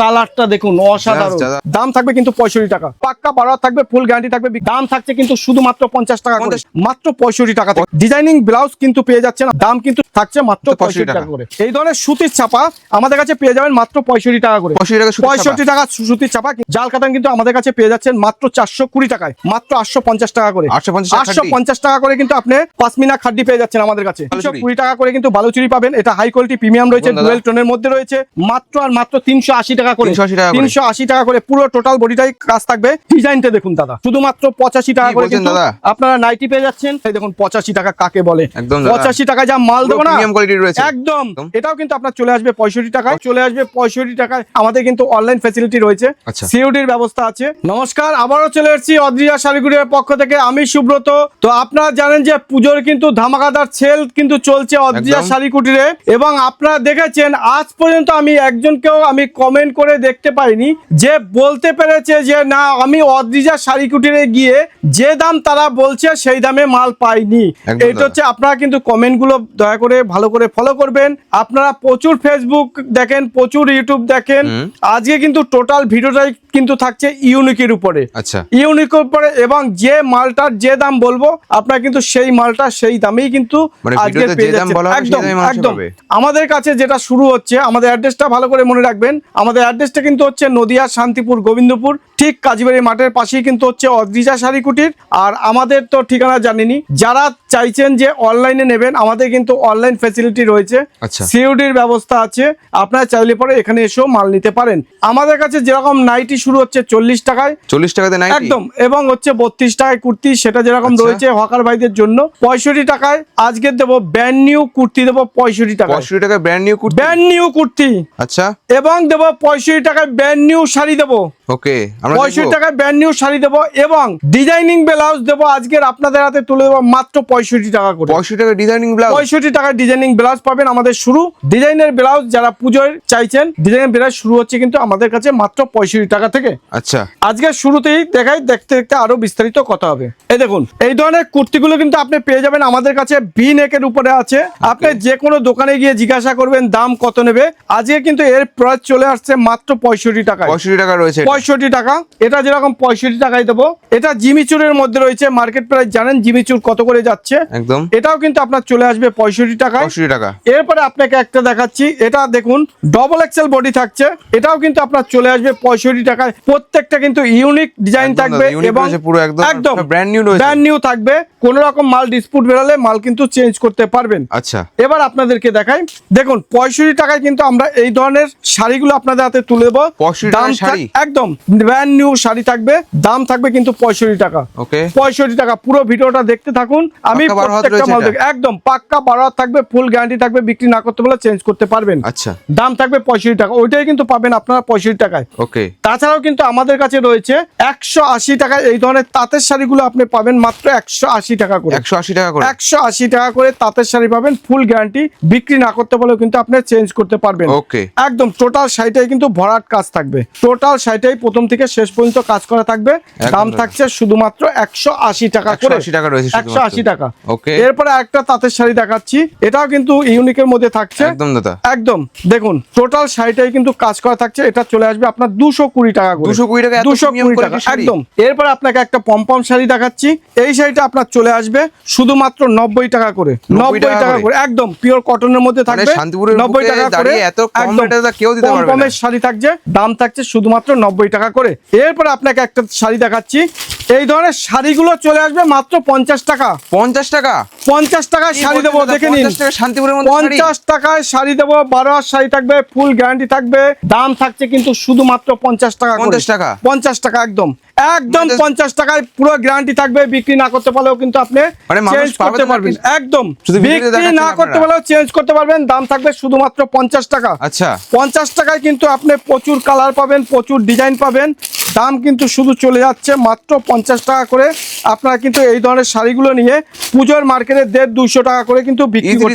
কালারটা দেখুন অসাধারণ। দাম থাকবে কিন্তু পঁয়ষট্টি টাকা। পাক্কা বারো থাকবে ফুল গ্যারান্টি থাকবে দাম থাকছে কিন্তু শুধুমাত্র পঞ্চাশ টাকা করে। মাত্র পঁয়ষট্টি টাকা ডিজাইনিং ব্লাউজ কিন্তু পেয়ে যাচ্ছেন দাম কিন্তু থাকছে মাত্র পঁয়ষট্টি টাকা করে। এই ধরনের সুতির ছাপা আমাদের কাছে পেয়ে যাবেন মাত্র পঁয়ষট্টি টাকা করে। পঁয়ষট্টি টাকা সুতির ছাপা। জাল কাতান কিন্তু আমাদের কাছে পেয়ে যাচ্ছেন মাত্র চারশো কুড়ি টাকায় মাত্র আটশো পঞ্চাশ টাকা করে। 850 টাকা আটশো পঞ্চাশ টাকা করে কিন্তু আপনি পাঁচমিনা খাড্ডি পেয়ে যাচ্ছেন আমাদের কাছে। কুড়ি টাকা করে কিন্তু বালুচুরি পাবেন। এটা হাই কোয়ালিটি প্রিমিয়াম রয়েছে। ডুয়েল টোনের মধ্যে রয়েছে। মাত্র আর মাত্র তিনশো আশি টাকা করে 380 টাকা করে। তিনশো আশি টাকা করে। পুরো টোটাল বডিটাই কাজ থাকবে। ডিজাইনটা দেখুন দাদা। শুধুমাত্র পঁচাশি টাকা করে কিন্তু আপনারা নাইটি পেয়ে যাচ্ছেন। এই দেখুন পঁচাশি টাকা কাকে বলে? পঁচাশি টাকা যা মাল দেবো না? একদম। এটাও কিন্তু আপনার চলে আসবে পঁয়ষট্টি টাকায় চলে আসবে পঁয়ষট্টি টাকায়। আমাদের কিন্তু অনলাইন ফেসিলিটি রয়েছে। আচ্ছা। সিওডির ব্যবস্থা আছে। নমস্কার আবারও চলে এসেছি অদ্রিজা শাড়িগুড়ির পক্ষ থেকে। আমি সুব্রত। তো আপনারা জানেন যে পুজোর কিন্তু ধামাকাদার সেল কিন্তু চলছে অদ্রিজা একদম। শাড়ি কুটিরে এবং আপনারা দেখেছেন আজ পর্যন্ত আমি একজনকেও আমি কমেন্ট করে দেখতে পাইনি যে বলতে পেরেছে যে না আমি অদ্রিজা শাড়ি কুটিরে গিয়ে যে দাম তারা বলছে সেই দামে মাল পাইনি। এটা হচ্ছে আপনারা কিন্তু কমেন্টগুলো দয়া করে ভালো করে ফলো করবেন। আপনারা প্রচুর ফেসবুক দেখেন প্রচুর ইউটিউব দেখেন। আজকে কিন্তু টোটাল ভিডিওটাই কিন্তু থাকছে ইউনিকের উপরে। আচ্ছা। ইউনিকের উপরে এবং যে মালটার যে দাম বলব আপনারা কিন্তু সেই মালটা সেই দামেই কিন্তু মানে আজকে পেয়ে যাচ্ছেন। একদম একদম। আমাদের কাছে যেটা শুরু হচ্ছে আমাদের অ্যাড্রেসটা ভালো করে মনে রাখবেন। আমাদের অ্যাড্রেসটা কিন্তু হচ্ছে নদিয়া শান্তিপুর গোবিন্দপুর। ঠিক কাজীবাড়ি মাঠের পাশেই কিন্তু হচ্ছে অদ্রিজা শাড়ি কুটির আর আমাদের তো ঠিকানা জানিনি। যারা চাইছেন যে অনলাইনে নেবেন আমাদের কিন্তু অনলাইন ফেসিলিটি রয়েছে। আচ্ছা। সিওডির ব্যবস্থা আছে। আপনারা চাইলে পরে এখানে এসেও মাল নিতে পারেন। আমাদের কাছে যেরকম নাইটি শুরু হচ্ছে চল্লিশ টাকায়। চল্লিশ টাকাতে নাই একদম। এবং হচ্ছে বত্রিশ টাকায় কুর্তি সেটা যেরকম আচ্ছা। রয়েছে হকার ভাইদের জন্য। পঁয়ষট্টি টাকায় আজকে দেবো ব্যান্ড নিউ কুর্তি দেবো পঁয়ষট্টি টাকা পঁয়ষট্টি টাকা brand new kurti? Band new kurti. আচ্ছা। এবং দেবো পঁয়ষট্টি টাকায় ব্যান্ড নিউ শাড়ি দেবো। ওকে পঁয়ষট্টি দেখব? টাকায় ব্যান্ড নিউ শাড়ি দেবো এবং ডিজাইনিং ব্লাউজ দেবো। আজকের আপনাদের হাতে তুলে দেবো মাত্র পঁয়ষট্টি টাকা করে। পঁয়ষট্টি টাকা ডিজাইনিং ব্লাউজ পঁয়ষট্টি টাকার ডিজাইনিং ব্লাউজ পাবেন আমাদের শুরু। ডিজাইনের ব্লাউজ যারা পুজোর চাইছেন ডিজাইনের ব্লাউজ শুরু হচ্ছে কিন্তু আমাদের কাছে মাত্র পঁয়ষট্টি টাকা থেকে। আচ্ছা। আজকে শুরুতেই দেখাই দেখতে দেখতে আরও বিস্তারিত কথা হবে। এই দেখুন এই ধরনের কুর্তিগুলো কিন্তু আপনি পেয়ে যাবেন আমাদের কাছে ভি নেকের উপরে আছে। আপনি যে কোনো দোকানে গিয়ে জিজ্ঞাসা করবেন দাম কত নেবে। আজকে কিন্তু এর প্রাইস চলে আসছে মাত্র পঁয়ষট্টি টাকা পঁয়ষট্টি টাকা রয়েছে। পঁয়ষট্টি টাকা। এটা যেরকম পঁয়ষট্টি টাকায় দেবো। এটা জিমিচুরের মধ্যে রয়েছে মার্কেট প্রাইস জানেন জিমিচুর কত করে যাচ্ছে? একদম। এটাও কিন্তু আপনার চলে আসবে পঁয়ষট্টি পঁয়ষট্টি টাকা। এরপরে আপনাকে একটা দেখাচ্ছি এটা দেখুন ডবল এক্সেল বডি থাকছে। এটাও কিন্তু আপনার চলে আসবে পঁয়ষট্টি টাকায়। প্রত্যেকটা কিন্তু ইউনিক ডিজাইন থাকবে এবং একদম, একদম new রয়েছে। ব্র্যান্ড নিউ থাকবে। কোন রকম মাল ডিসপুট বেরালে মাল কিন্তু চেঞ্জ করতে পারবেন। আচ্ছা। এবার আপনাদেরকে দেখাই। দেখুন পঁয়ষট্টি টাকায় কিন্তু আমরা এই ধরনের শাড়িগুলো আপনাদের হাতে তুলে দেবো। 65 একদম ব্র্যান্ড নিউ শাড়ি থাকবে দাম থাকবে কিন্তু পঁয়ষট্টি টাকা। পঁয়ষট্টি টাকা পুরো ভিডিওটা দেখতে থাকুন। আমি প্রত্যেকটা মাল একদম পাক্কা বারো থাকবে ফুল গ্যারান্টি থাকবে বিক্রি না করতে বলে চেঞ্জ করতে পারবেন। আচ্ছা। দাম থাকবে পঁয়ষট্টি টাকা ওইটাই কিন্তু পাবেন আপনারা পঁয়ষট্টি টাকায়। ওকে তাছাড়াও কিন্তু আমাদের কাছে রয়েছে একশো আশি টাকায় এই ধরনের তাঁতের শাড়িগুলো আপনি পাবেন মাত্র একশো আশি টাকা করে। একশো আশি টাকা করে? একশো আশি টাকা করে তাঁতের শাড়ি পাবেন ফুল গ্যারান্টি বিক্রি না করতে বলেও কিন্তু আপনি চেঞ্জ করতে পারবেন। ওকে একদম টোটাল শাড়িটাই কিন্তু ভরাট কাজ থাকবে। টোটাল শাড়িটাই প্রথম থেকে শেষ পর্যন্ত কাজ করা থাকবে। দাম থাকছে শুধুমাত্র একশো আশি টাকা করে। টাকা রয়েছে একশো আশি টাকা। এরপরে একটা তাঁতের শাড়ি দেখাচ্ছি। এটাও কিন্তু ইউনিকের মধ্যে থাকছে। একদম দাদা। একদম। দেখুন টোটাল শাড়িটাই কিন্তু কাজ করা থাকছে। এটা চলে আসবে আপনার দুশো কুড়ি টাকা করে। 220 টাকা দুশো কুড়ি টাকা। একদম। এরপর আপনাকে একটা পম্পম শাড়ি দেখাচ্ছি। এই শাড়িটা আপনার চলে আসবে শুধুমাত্র নব্বই টাকা করে। নব্বই টাকা করে। একদম। পিওর কটনের মধ্যে মানে থাকবে। নব্বই টাকা করে। একদম। পারবে শাড়ি থাকছে। দাম থাকছে শুধুমাত্র নব্বই টাকা করে। এরপর আপনাকে একটা শাড়ি দেখাচ্ছি। এই ধরনের শাড়িগুলো চলে আসবে মাত্র পঞ্চাশ টাকা। পঞ্চাশ টাকা? পঞ্চাশ টাকায় শাড়ি দেবো দেখে নিন। শান্তিপুরের পঞ্চাশ টাকায় শাড়ি দেবো বারো হাত শাড়ি থাকবে ফুল গ্যারান্টি থাকবে দাম থাকছে কিন্তু শুধুমাত্র পঞ্চাশ টাকা। 50 টাকা? পঞ্চাশ টাকা একদম। একদম পঞ্চাশ টাকায় পুরো গ্যারান্টি থাকবে বিক্রি না করতে পারলেও কিন্তু আপনি চেঞ্জ করতে পারবেন। একদম। বিক্রি না করতে পারলেও চেঞ্জ করতে পারবেন দাম থাকবে শুধুমাত্র পঞ্চাশ টাকা। আচ্ছা। পঞ্চাশ টাকায় কিন্তু আপনি প্রচুর কালার পাবেন প্রচুর ডিজাইন পাবেন। দাম কিন্তু শুধু চলে যাচ্ছে মাত্র পঞ্চাশ টাকা করে। আপনারা কিন্তু এই ধরনের শাড়িগুলো নিয়ে পুজোর মার্কেটে দেড় দুশো টাকা করে কিন্তু বিক্রি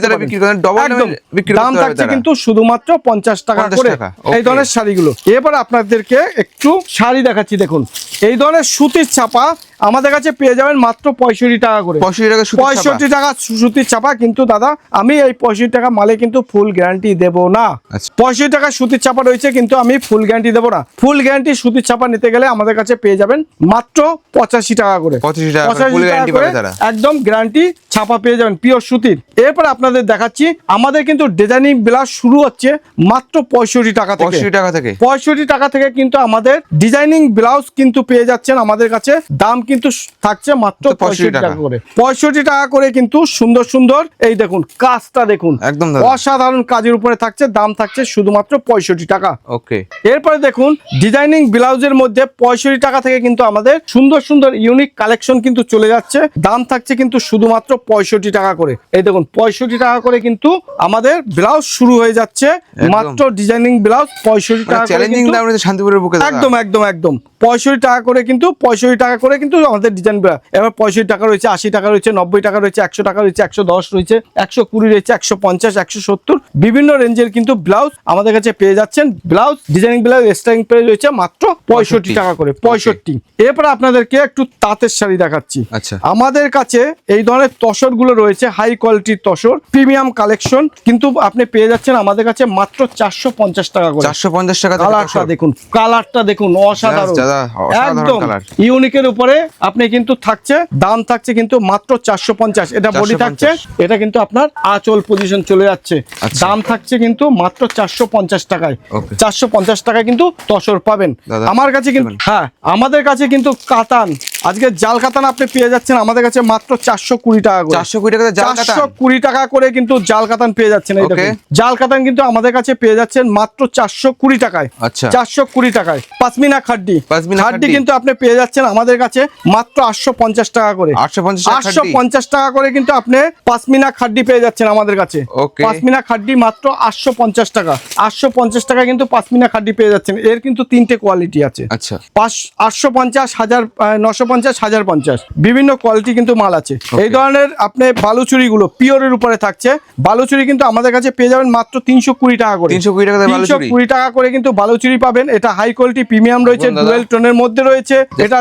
দামে থাকছে কিন্তু শুধুমাত্র পঞ্চাশ টাকা করে এই ধরনের শাড়িগুলো। এবার আপনাদেরকে একটু শাড়ি দেখাচ্ছি দেখুন। এই ধরনের সুতির ছাপা আমাদের কাছে পেয়ে যাবেন মাত্র পঁয়ষট্টি টাকা করে। পঁয়ষট্টি টাকা সুতির ছাপা। পঁয়ষট্টি টাকা সুতির চাপা কিন্তু দাদা আমি এই পঁয়ষট্টি টাকা মালে কিন্তু ফুল গ্যারান্টি দেব না। আচ্ছা। পঁয়ষট্টি টাকা সুতির চাপা রয়েছে কিন্তু আমি ফুল গ্যারান্টি দেবো না। ফুল গ্যারান্টি সুতির চাপা নিতে গেলে আমাদের কাছে পেয়ে যাবেন মাত্র পঁচাশি টাকা করে 85 টাকা করে পঁচাশি টাকা guarantee করে পাবে তারা। একদম গ্যারান্টি ছাপা পেয়ে যাবেন পিওর সুতির এরপর আপনাদের দেখাচ্ছি আমাদের কিন্তু ডিজাইনিং ব্লাউজ শুরু হচ্ছে মাত্র পঁয়ষট্টি টাকা থেকে। পঁয়ষট্টি টাকা থেকে। পঁয়ষট্টি টাকা থেকে কিন্তু আমাদের ডিজাইনিং ব্লাউজ কিন্তু পেয়ে যাচ্ছেন আমাদের কাছে। দাম কিন্তু থাকছে মাত্র পঁয়ষট্টি টাকা। করে। পঁয়ষট্টি টাকা করে কিন্তু সুন্দর সুন্দর এই দেখুন কাজটা দেখুন। একদম অসাধারণ কাজের উপরে থাকছে দাম থাকছে শুধুমাত্র পঁয়ষট্টি টাকা। ওকে। এরপরে দেখুন ডিজাইনিং ব্লাউজের মধ্যে পঁয়ষট্টি টাকা থেকে কিন্তু আমাদের সুন্দর সুন্দর ইউনিক কালেকশন কিন্তু চলে যাচ্ছে। দাম থাকছে কিন্তু শুধুমাত্র পঁয়ষট্টি টাকা করে। এই দেখুন পঁয়ষট্টি টাকা করে কিন্তু আমাদের ব্লাউজ শুরু হয়ে যাচ্ছে। মাত্র ডিজাইনিং ব্লাউজ পঁয়ষট্টি টাকা চ্যালেঞ্জিং দাম রয়েছে শান্তিপুরের বুকে একদম একদম একদম। পঁয়ষট্টি টাকা করে কিন্তু পঁয়ষট্টি টাকা করে কিন্তু আমাদের ডিজাইন এবার পঁয়ষট্টি টাকা রয়েছে আশি টাকা রয়েছে নব্বই টাকা রয়েছে একশো টাকা রয়েছে একশো দশ রয়েছে একশো কুড়ি রয়েছে একশো পঞ্চাশ একশো সত্তর। বিভিন্ন রেঞ্জের কিন্তু ব্লাউজ আমাদের কাছে পেয়ে যাচ্ছেন। ব্লাউজ ডিজাইনিং ব্লাউজ স্টাইলিং পেয়ে রয়েছে মাত্র পঁয়ষট্টি টাকা করে পঁয়ষট্টি। এরপর আপনাদেরকে একটু তাঁতের শাড়ি দেখাচ্ছি। আচ্ছা। আমাদের কাছে এই ধরনের তসরগুলো রয়েছে হাই কোয়ালিটির তসর প্রিমিয়াম কালেকশন কিন্তু আপনি পেয়ে যাচ্ছেন আমাদের কাছে মাত্র চারশো পঞ্চাশ টাকা করে। চারশো পঞ্চাশ টাকা কালারটা দেখুন কালারটা দেখুন অসাধারণ। অসাধারণ একদম। ইউনিকের উপরে আপনি কিন্তু থাকছে দাম থাকছে কিন্তু মাত্র চারশো পঞ্চাশ। এটা বডি থাকছে এটা কিন্তু আপনার আচল পজিশন চলে যাচ্ছে। আচ্ছা। দাম থাকছে কিন্তু মাত্র চারশো পঞ্চাশ টাকায়। চারশো পঞ্চাশ টাকায় কিন্তু তসর পাবেন। আমার কাছে কিন্তু হ্যাঁ আমাদের কাছে কিন্তু কাতান। আজকে জাল কাতান আপনি পেয়ে যাচ্ছেন আমাদের কাছে মাত্র চারশো কুড়ি টাকা করে। চারশো কুড়ি টাকা চারশো কুড়ি টাকা করে কিন্তু জাল কাতান পেয়ে যাচ্ছেন জাল কাতান কিন্তু আমাদের কাছে পেয়ে যাচ্ছেন মাত্র চারশো কুড়ি টাকায়। আচ্ছা। চারশো কুড়ি টাকায়। পাসমিনা খাড্ডি। খাড্ডি। কিন্তু আপনি পেয়ে যাচ্ছেন আমাদের কাছে মাত্র আটশো পঞ্চাশ টাকা করে। 850 টাকা আটশো। পঞ্চাশ টাকা করে কিন্তু আপনি পাসমিনা খাড্ডি পেয়ে যাচ্ছেন আমাদের কাছে. পাসমিনা খাড্ডি মাত্র আটশো পঞ্চাশ টাকা। আটশো পঞ্চাশ টাকা কিন্তু পাসমিনা খাড্ডি পেয়ে যাচ্ছেন। এর কিন্তু তিনটে কোয়ালিটি আছে। আচ্ছা। পাঁচ আটশো পঞ্চাশ হাজার নশো পঞ্চাশ হাজার পঞ্চাশ। বিভিন্ন কোয়ালিটি কিন্তু মাল আছে। এই ধরনের আপনি বালুচুরিগুলো পিওরের উপরে থাকছে। বালুচুরি কিন্তু আমাদের কাছে পেয়ে যাবেন মাত্র তিনশো কুড়ি টাকা করে। 320 টাকা তিনশো কুড়ি টাকা করে কিন্তু বালুচুরি পাবেন। এটা হাই কোয়ালিটি প্রিমিয়াম রয়েছে ডুয়েল টোনের মধ্যে রয়েছে। এটা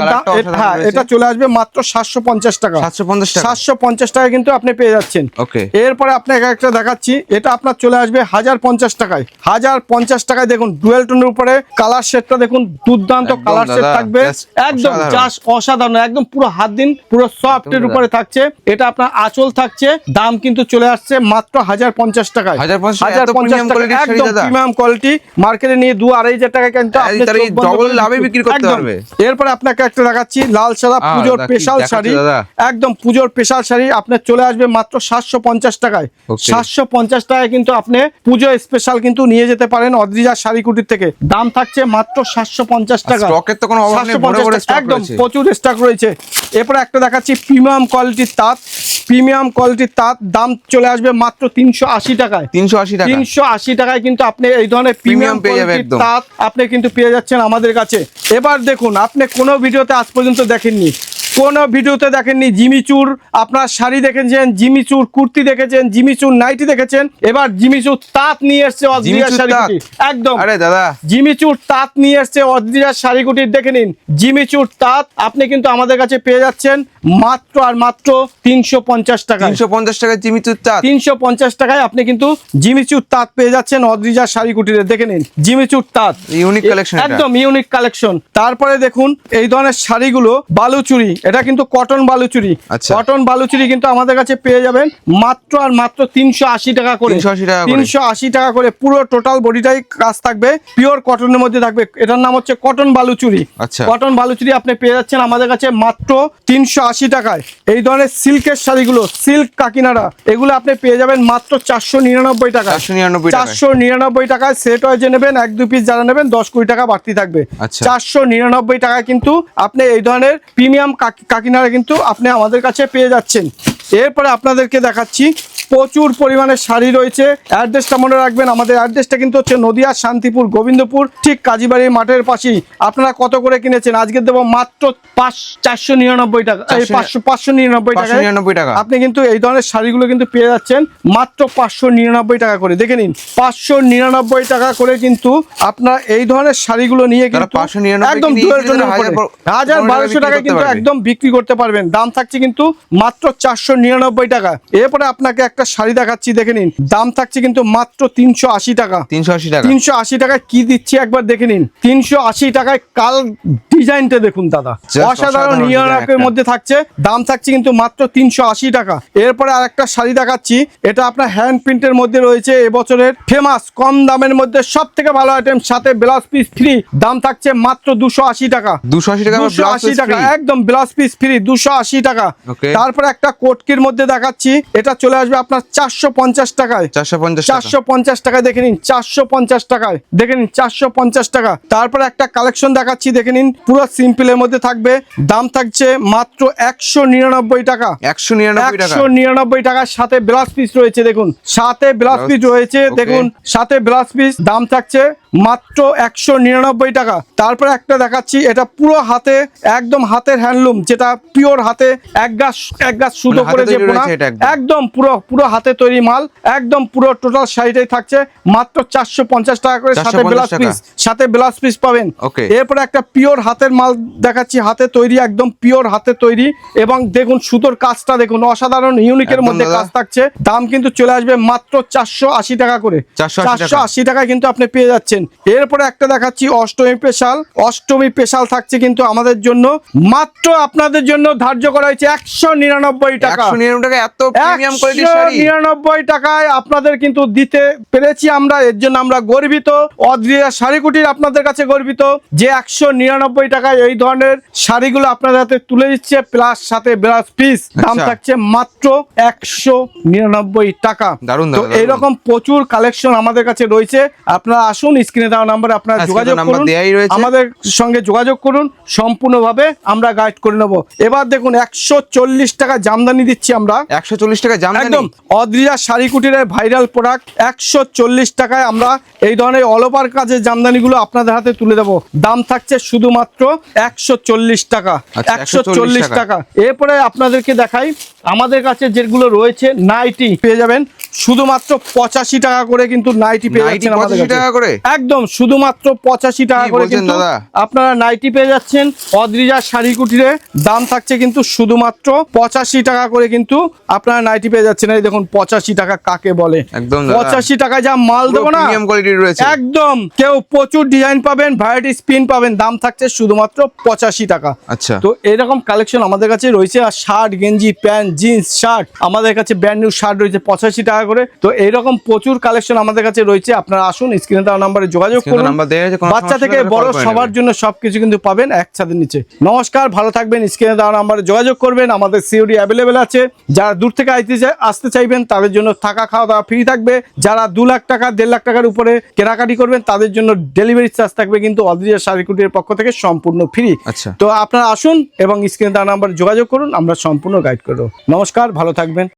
হ্যাঁ এটা চলে আসবে মাত্র সাতশো পঞ্চাশ টাকা। সাতশো পঞ্চাশ সাতশো পঞ্চাশ টাকা কিন্তু আপনি পেয়ে যাচ্ছেন। ওকে এরপরে আপনাকে একটা দেখাচ্ছি। এটা আপনার চলে আসবে হাজার পঞ্চাশ টাকায়। হাজার পঞ্চাশ টাকায় দেখুন ডুয়েল টোনের উপরে কালার সেটটা দেখুন দুর্দান্ত কালার সেট থাকবে। একদম। জাস্ট অসাধারণ। একদম পুরো হাত দিন পুরো সফট এর উপরে থাকছে। এটা আপনার আঁচল থাকছে দাম কিন্তু চলে আসছে মাত্র হাজার পঞ্চাশ টাকায়। হাজার পঞ্চাশ টাকা একদম প্রিমিয়াম কোয়ালিটি মার্কেটে নিয়ে দু আড়াই হাজার টাকা কিন্তু। এরপরে আপনাকে একটা দেখাচ্ছি লাল সাদা পুজোর দাদা, স্পেশাল শাড়ি। একদম পুজোর স্পেশাল শাড়ি আপনার চলে আসবে মাত্র সাতশো পঞ্চাশ টাকায়। সাতশো পঞ্চাশ টাকায় কিন্তু আপনি পুজো স্পেশাল কিন্তু নিয়ে যেতে পারেন অদ্রিজা শাড়ি কুটির থেকে। দাম থাকছে মাত্র সাতশো পঞ্চাশ টাকা। স্টকের তো কোনো অভাব নেই, ভরে 750 ভরে টাকা, stock একদম। প্রচুর স্টক রয়েছে। এরপরে একটা দেখাচ্ছি প্রিমিয়াম কোয়ালিটির তাঁত। প্রিমিয়াম কোয়ালিটির তাঁত দাম চলে আসবে মাত্র তিনশো আশি টাকায়। তিনশো আশি টাকা তিনশো আশি টাকায় কিন্তু আপনি এই ধরনের প্রিমিয়াম কোয়ালিটির তাঁত আপনি কিন্তু পেয়ে যাচ্ছেন আমাদের কাছে। এবার দেখুন আপনি কোনো ভিডিওতে আজ পর্যন্ত দেখেননি। কোনো ভিডিওতে দেখেননি জিমিচুর আপনার শাড়ি দেখেছেন জিমিচুর কুর্তি দেখেছেন জিমিচুর নাইটি দেখেছেন এবার জিমিচুর তাঁত নিয়ে এসছে অদ্রিজা শাড়ি একদম। আরে দাদা। জিমিচুর তাঁত নিয়ে এসছে অদ্রিজা শাড়ি কুটির দেখে নিন জিমিচুর তাঁত আপনি কিন্তু আমাদের কাছে পেয়ে যাচ্ছেন মাত্র আর মাত্র তিনশো পঞ্চাশ টাকা তিনশো পঞ্চাশ টাকা জিমিচুর চাঁদ তিনশো পঞ্চাশ টাকায় আপনি কিন্তু জিমিচুর তাঁত পেয়ে যাচ্ছেন অদ্রিজা শাড়ি কুটিরে দেখে নিন জিমিচুর তাঁত। ইউনিক কালেকশন একদম ইউনিক কালেকশন। তারপরে দেখুন এই ধরনের শাড়িগুলো বালুচুরি এটা কিন্তু কটন বালুচুরি আচ্ছা। কটন বালুচুরি কিন্তু আমাদের কাছে পেয়ে যাবেন মাত্র আর মাত্র তিনশো আশি টাকা করে 380 টাকা করে। তিনশো আশি টাকা করে পুরো টোটাল বডিটাই কাজ থাকবে পিওর কটনের মধ্যে থাকবে এটার নাম হচ্ছে কটন বালুচুরি আচ্ছা। কটন বালুচুরি আপনি পেয়ে যাচ্ছেন আমাদের কাছে মাত্র তিনশো আশি টাকায় এই ধরনের সিল্কের শাড়িগুলো সিল্ক কাকিনাড়া এগুলো আপনি পেয়ে যাবেন মাত্র চারশো নিরানব্বই টাকা চারশো নিরানব্বই চারশো নিরানব্বই টাকায় সেট হয়ে যে নেবেন এক দু পিস যারা নেবেন দশ কুড়ি টাকা বাড়তি থাকবে আচ্ছা। চারশো নিরানব্বই টাকায় কিন্তু আপনি এই ধরনের প্রিমিয়াম কাকিনারা কিন্তু আপনি আমাদের কাছে পেয়ে যাচ্ছেন। এরপরে আপনাদেরকে দেখাচ্ছি প্রচুর পরিমাণে শাড়ি রয়েছে। অ্যাড্রেসটা মনে রাখবেন আমাদের অ্যাড্রেসটা কিন্তু হচ্ছে নদিয়া শান্তিপুর গোবিন্দপুর ঠিক কাজীবাড়ির মাঠের পাশেই। আপনারা কত করে কিনেছেন? আজকে দেবো মাত্র পাঁচ চারশো নিরানব্বই টাকা। পাঁচশো পাঁচশো নিরানব্বই টাকা নিরানব্বই টাকা। আপনি কিন্তু এই ধরনের শাড়িগুলো কিন্তু পেয়ে যাচ্ছেন মাত্র পাঁচশো নিরানব্বই টাকা করে। দেখে নিন পাঁচশো নিরানব্বই টাকা করে কিন্তু আপনার এই ধরনের শাড়িগুলো নিয়ে কিন্তু 599 একদম হাজার বারোশো টাকা কিন্তু একদম বিক্রি করতে পারবেন। দাম থাকছে কিন্তু মাত্র চারশো নিরানব্বই টাকা। এরপরে আপনাকে একটা শাড়ি দেখাচ্ছি দেখে নিন। দাম থাকছে কিন্তু মাত্র তিনশো আশি টাকা। তিনশো আশি টাকা। তিনশো আশি টাকায় কি দিচ্ছি একবার দেখে নিন। তিনশো আশি টাকায় কাল ডিজাইনটা দেখুন দাদা। অসাধারণ একটা। মধ্যে থাকছে। দাম থাকছে কিন্তু মাত্র তিনশো আশি টাকা। এরপরে আর একটা শাড়ি দেখাচ্ছি। এটা আপনার হ্যান্ড প্রিন্টের মধ্যে রয়েছে এবছরের ফেমাস কম দামের মধ্যে সব থেকে ভালো আইটেম সাথে ব্লাউজ পিস ফ্রি দাম থাকছে মাত্র দুশো আশি টাকা। দুশো আশি টাকা দুশো আশি টাকা একদম ব্লাউজ পিস ফ্রি দুশো আশি টাকা. তারপরে একটা কোটকির মধ্যে দেখাচ্ছি এটা চলে আসবে আপনার চারশো পঞ্চাশ টাকায়। চারশো পঞ্চাশ টাকায় দেখে নিন চারশো পঞ্চাশ টাকায়। দেখে নিন চারশো পঞ্চাশ টাকা। তারপরে একটা কালেকশন দেখাচ্ছি দেখে নিন পুরো সিম্পলের মধ্যে থাকবে। দাম থাকছে মাত্র একশো নিরানব্বই টাকা। একশো একশো নিরানব্বই টাকার সাথে ব্লাউজ পিস রয়েছে দেখুন। সাথে ব্লাউজ পিস রয়েছে দেখুন সাথে ব্লাউজ পিস দাম থাকছে মাত্র একশো নিরানব্বই টাকা। তারপরে একটা দেখাচ্ছি এটা পুরো হাতে একদম হাতের হ্যান্ডলুম যেটা পিওর হাতে এক গাছ এক গাছ সুতো মানে করে যে রয়েছে এটা একদম। পুরো পুরো হাতে তৈরি মাল একদম পুরো টোটাল শাড়িটাই থাকছে। মাত্র চারশো পঞ্চাশ টাকা করে সাথে 450 ব্লাউজ পিস সাথে ব্লাউজ পিস পাবেন। এরপরে একটা পিওর হাতের মাল দেখাচ্ছি হাতে তৈরি একদম পিওর হাতে তৈরি। এবং দেখুন সুতোর কাজটা দেখুন অসাধারণ ইউনিকের মধ্যে কাজ থাকছে। দাম কিন্তু চলে আসবে মাত্র চারশো আশি টাকা করে। 480 টাকা। চারশো আশি টাকায় কিন্তু আপনি পেয়ে যাচ্ছেন। এরপরে একটা দেখাচ্ছি অষ্টমী স্পেশাল অষ্টমী স্পেশাল থাকছে কিন্তু আমাদের জন্য। মাত্র আপনাদের জন্য ধার্য করা হয়েছে একশো নিরানব্বই টাকা। এত নিরানব্বই টাকায় আপনাদের কিন্তু দিতে পেরেছি আমরা। এর জন্য আমরা গর্বিত। অদ্রিয়া শাড়ি কুটির আপনাদের কাছে গর্বিত যে একশো নিরানব্বই টাকায় এই ধরনের শাড়িগুলো আপনাদের হাতে তুলে দিচ্ছে। প্লাস সাথে ব্লাউজ পিস দাম আচ্ছা। থাকছে মাত্র একশো নিরানব্বই টাকা। দারুণ। এইরকম প্রচুর কালেকশন আমাদের কাছে রয়েছে। আপনারা আসুন স্ক্রিনে দেওয়া নাম্বারে আপনারা হ্যাঁ, যোগাযোগ করুন। আমাদের সঙ্গে যোগাযোগ করুন। সম্পূর্ণভাবে আমরা গাইড করে নেব। এবার দেখুন একশো চল্লিশ টাকা জামদানি দিচ্ছি আমরা। একশো চল্লিশ টাকা জামদানি। একদম অদ্রিজা শাড়ি কুটিরের ভাইরাল প্রোডাক্ট একশো চল্লিশ টাকায় আমরা এই ধরনের অলওভার কাজের জামদানিগুলো আপনাদের হাতে তুলে দেবো। দাম থাকছে শুধুমাত্র একশো চল্লিশ টাকা। আচ্ছা, একশো 140 চল্লিশ টাকা। টাকা। এরপরে আপনাদেরকে দেখাই। আমাদের কাছে যেগুলো রয়েছে নাইটি পেয়ে যাবেন। শুধুমাত্র পঁচাশি টাকা করে কিন্তু নাইটি পেয়ে যাচ্ছেন আমাদের টাকা করে? একদম শুধুমাত্র পঁচাশি টাকা করে কিন্তু আপনারা নাইটি পেয়ে যাচ্ছেন। অদ্রিজা শাড়ি কুটিরে দাম থাকছে কিন্তু শুধুমাত্র পঁচাশি টাকা করে কিন্তু আপনারা নাইটি পেয়ে যাচ্ছেন। এই দেখুন পঁচাশি টাকা কাকে বলে? একদম পঁচাশি টাকা যা মাল দেবো না? একদম কেউ প্রচুর ডিজাইন পাবেন ভ্যারাইটি স্পিন পাবেন দাম থাকছে শুধুমাত্র পঁচাশি টাকা। আচ্ছা। তো এরকম কালেকশন আমাদের কাছে রয়েছে আর শার্ট গেঞ্জি প্যান্ট জিন্স শার্ট আমাদের কাছে ব্র্যান্ড নিউ শার্ট রয়েছে পঁচাশি টাকা করে। তো এইরকম প্রচুর কালেকশন আমাদের কাছে রয়েছে। আপনারা আসুন স্ক্রিনে দেওয়া নাম্বারে যোগাযোগ করুন। বাচ্চা থেকে বড় সবার জন্য সবকিছু কিন্তু পাবেন এক ছাদের নিচে। নমস্কার ভালো থাকবেন স্ক্রিনে দেওয়া নাম্বারে যোগাযোগ করবেন। আমাদের সিওডি অ্যাভেলেবেল আছে। যারা দূর থেকে আইতে আসতে চাইবেন তাদের জন্য থাকা খাওয়া দাওয়া ফ্রি থাকবে। যারা দু লাখ টাকা দেড় লাখ টাকার উপরে কেনাকাটি করবেন তাদের জন্য ডেলিভারি চার্জ থাকবে কিন্তু অদ্রিজা শাড়িকুটির পক্ষ থেকে সম্পূর্ণ ফ্রি আচ্ছা। তো আপনারা আসুন এবং স্ক্রিনে দেওয়া নাম্বারে যোগাযোগ করুন আমরা সম্পূর্ণ গাইড করব নমস্কার ভালো থাকবেন।